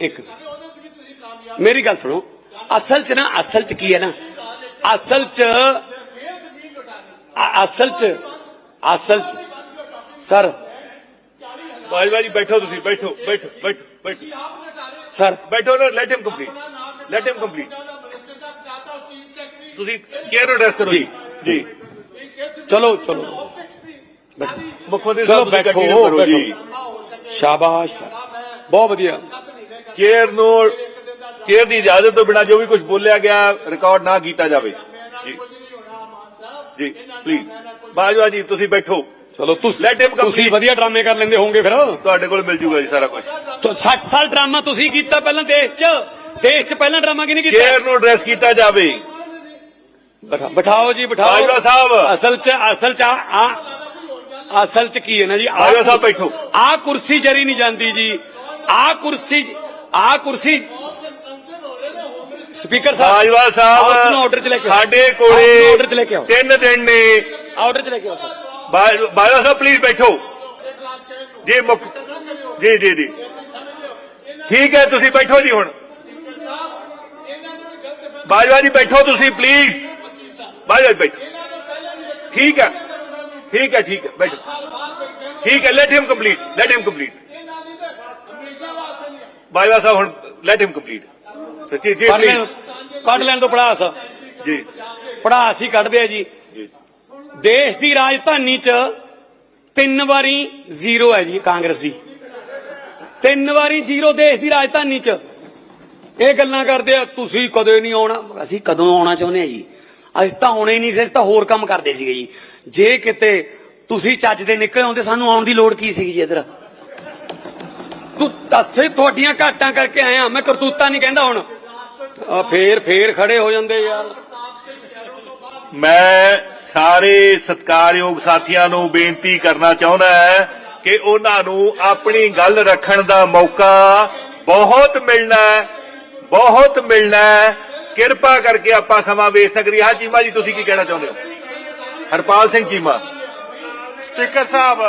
ਇੱਕ ਮੇਰੀ ਗੱਲ ਸੁਣੋ ਅਸਲ 'ਚ ਨਾ ਅਸਲ 'ਚ ਕੀ ਹੈ ਨਾ ਅਸਲ 'ਚ ਅ- ਅਸਲ 'ਚ ਅਸਲ 'ਚ ਸਰ ਬਾਜਵਾ ਜੀ ਬੈਠੋ ਤੁਸੀਂ ਬੈਠੋ ਬੈਠੋ ਬੈਠੋ ਬੈਠੋ ਸਰ ਬੈਠੋ ਨਾ let him complete let him complete ਤੁਸੀਂ ਕੇਅਰ ਐਡਰੈਸ ਕਰੋ ਜੀ। ਜੀ ਚਲੋ ਚਲੋ ਮੁੱਖ ਮੰਤਰੀ ਚਲੋ ਸਾਹਿਬ ਤੁਸੀਂ ਬੈਠੋ, continue ਕਰੋ ਜੀ ਸ਼ਾਬਾਸ਼ ਬਹੁਤ ਵਧੀਆ ਚੇਅਰ ਨੂੰ ਚੇਅਰ ਦੀ ਇਜਾਜ਼ਤ ਤੋਂ ਬਿਨਾਂ ਜੋ ਵੀ ਕੁਝ ਬੋਲਿਆ ਗਿਆ ਰਿਕਾਰਡ ਨਾ ਕੀਤਾ ਜਾਵੇ। ਜੀ। ਜੀ ਪਲੀਜ਼ ਬਾਜਵਾ ਜੀ ਤੁਸੀਂ ਬੈਠੋ। ਚਲੋ ਤੁਸੀਂ. ਤੁਸੀਂ ਵਧੀਆ ਡਰਾਮੇ ਕਰ ਲੈਂਦੇ ਹੋਵੋਗੇ ਫਿਰ। ਤੁਹਾਡੇ ਕੋਲ ਮਿਲ ਜੂਗਾ ਜੀ ਸਾਰਾ ਕੁਝ ਤੋ 60 ਸਾਲ ਡਰਾਮਾ ਤੁਸੀਂ ਕੀਤਾ ਪਹਿਲਾਂ ਦੇਸ਼ 'ਚ। ਦੇਸ਼ 'ਚ ਪਹਿਲਾਂ ਡਰਾਮਾ ਕਿਹਨੇ ਕੀਤਾ? ਚੇਅਰ ਨੂੰ ਐਡਰੈਸ ਕੀਤਾ ਜਾਵੇ। ਬਿਠਾ- ਬਿਠਾਓ ਜੀ ਬਿਠਾਓ। ਬਾਜਵਾ ਸਾਹਿਬ। ਅਸਲ 'ਚ ਅਸਲ 'ਚ ਆ ਅਸਲ 'ਚ ਕੀ ਹੈ ਨਾ ਜੀ? ਬਾਜਵਾ ਸਾਹਿਬ ਬੈਠੋ। ਆ ਕੁਰਸੀ ਜਰੀ ਨਹੀਂ ਜਾਂਦੀ ਜੀ। ਆ ਕੁਰਸੀ ਆ ਕੁਰਸੀ ਸਪੀਕਰ ਸਾਹਿਬ ਬਾਜਵਾ ਹਾਊਸ ਨੂੰ ਆਰਡਰ 'ਚ ਲੈ ਸਾਹਿਬ ਕੇ ਆਓ। ਸਾਡੇ ਹਾਊਸ ਨੂੰ ਆਰਡਰ 'ਚ ਲੈ ਕੇ ਕੋਲੇ ਆਓ ਤਿੰਨ ਦਿਨ ਨੇ ਆਰਡਰ 'ਚ ਲੈ ਕੇ ਆਓ ਸਰ ਬਾਜ- ਬਾਜਵਾ ਸਾਹਿਬ ਪਲੀਜ਼ ਬੈਠੋ ਜੀ ਮੁੱਖ ਜੀ ਜੀ ਜੀ ਠੀਕ ਹੈ ਤੁਸੀਂ ਬੈਠੋ ਜੀ ਹੁਣ ਬਾਜਵਾ ਜੀ ਬੈਠੋ ਤੁਸੀਂ ਪਲੀਜ਼ ਬਾਜਵਾ ਜੀ ਬੈਠੋ ਠੀਕ ਹੈ ਠੀਕ ਹੈ ਠੀਕ ਹੈ ਬੈਠੋ ਠੀਕ ਹੈ let him complete let him complete Bajwa Sahib ਹੁਣ ਲੈਟ ਹਿਮ ਕੰਪਲੀਟ ਜੀ ਜੀ ਕੱਢ ਲੈਣ please। ਕੱਢ ਲੈਣ ਤੋਂ ਪੜਾਸ ਜੀ। ਪੜਾਸ ਹੀ ਕੱਢਦੇ ਆ ਜੀ। ਜੀ। ਦੇਸ਼ ਦੀ ਰਾਜਧਾਨੀ 'ਚ ਤਿੰਨ ਵਾਰੀ ਜ਼ੀਰੋ ਹੈ ਜੀ ਕਾਂਗਰਸ ਦੀ। ਤਿੰਨ ਵਾਰੀ ਜ਼ੀਰੋ ਦੇਸ਼ ਦੀ ਰਾਜਧਾਨੀ 'ਚ। ਇਹ ਗੱਲਾਂ ਕਰਦੇ ਆ ਤੁਸੀਂ ਕਦੇ ਨਹੀਂ ਆਉਣਾ। ਅਸੀਂ ਕਦੋਂ ਆਉਣਾ ਚਾਹੁੰਦੇ ਆ ਜੀ? ਅਸੀਂ ਤਾਂ ਆਉਣਾ ਹੀ ਨਹੀਂ ਸੀ ਅਸੀਂ ਤਾਂ ਹੋਰ ਕੰਮ ਕਰਦੇ ਸੀਗੇ ਜੀ। ਜੇ ਕਿਤੇ ਤੁਸੀਂ ਚੱਜ ਦੇ ਨਿਕਲ ਆਉਂਦੇ ਸਾਨੂੰ ਆਉਣ ਦੀ ਲੋੜ ਕੀ ਸੀ ਜੀ ਇਧਰ? ਤੂੰ ਦੱਸੇ ਤੁਹਾਡੀਆਂ ਘਾਟਾਂ ਕਰਕੇ ਆਇਆ ਮੈਂ ਕਰਤੂਤਾਂ ਨਹੀਂ ਕਹਿੰਦਾ ਹੁਣ। ਆ ਫੇਰ ਫੇਰ ਖੜੇ ਹੋ ਜਾਂਦੇ ਯਾਰ। ਮੈਂ ਸਾਰੇ ਸਤਿਕਾਰਯੋਗ ਸਾਥੀਆਂ ਨੂੰ ਬੇਨਤੀ ਕਰਨਾ ਚਾਹੁੰਦਾ ਹੈ ਕਿ ਉਹਨਾਂ ਨੂੰ ਆਪਣੀ ਗੱਲ ਰੱਖਣ ਦਾ ਮੌਕਾ ਬਹੁਤ ਮਿਲਣਾ ਹੈ ਬਹੁਤ ਮਿਲਣਾ ਹੈ। ਕਿਰਪਾ ਕਰਕੇ ਆਪਾਂ ਸਮਾਂ ਵੇਚ ਸਕਦੀ ਹਾਂ ਚੀਮਾ ਜੀ ਤੁਸੀਂ ਕੀ ਕਹਿਣਾ ਚਾਹੁੰਦੇ ਹੋ? ਹਰਪਾਲ ਸਿੰਘ ਚੀਮਾ। ਸਪੀਕਰ ਸਾਹਿਬ